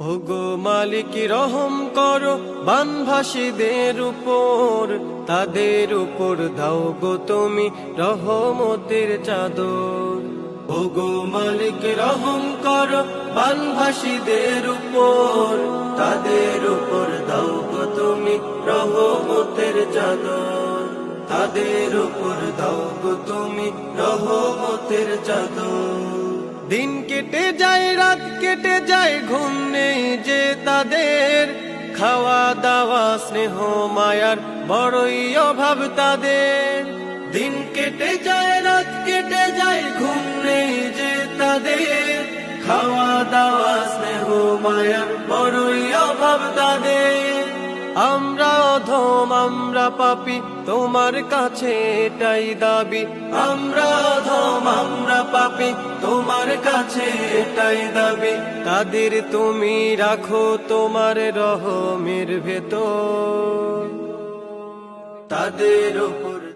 ওগো মালিক, রহম করো, বানভাসীদের উপর, তাদের উপর দাও গো তুমি রহমতের চাদর। ওগো মালিক, রহম করো, বানভাসীদের উপর, তাদের উপর দাও গো তুমি রহমতের চাদর। তাদের উপর দাও গো তুমি রহমতের চাদর। দিন কেটে যায় কেটে যায় ঘুম নেই যে তাদের। খাওয়া দাওয়া স্নেহ, মায়ার বড়ই অভাব তাদের। দিন কেটে যায়, রাত কেটে যায়, ঘুম নেই যে তাদের। খাওয়া দাওয়া স্নেহ, মায়ার বড়ই অভাব তাদের। আমরা অধম, আমরা পাপি, তোমার কাছে এটাই দাবি। আমরা অধম, আমরা পাপি কাছে এটাই দাবি। তাদের তুমি রাখো তোমার রহমের ভেতর। তাদের উপর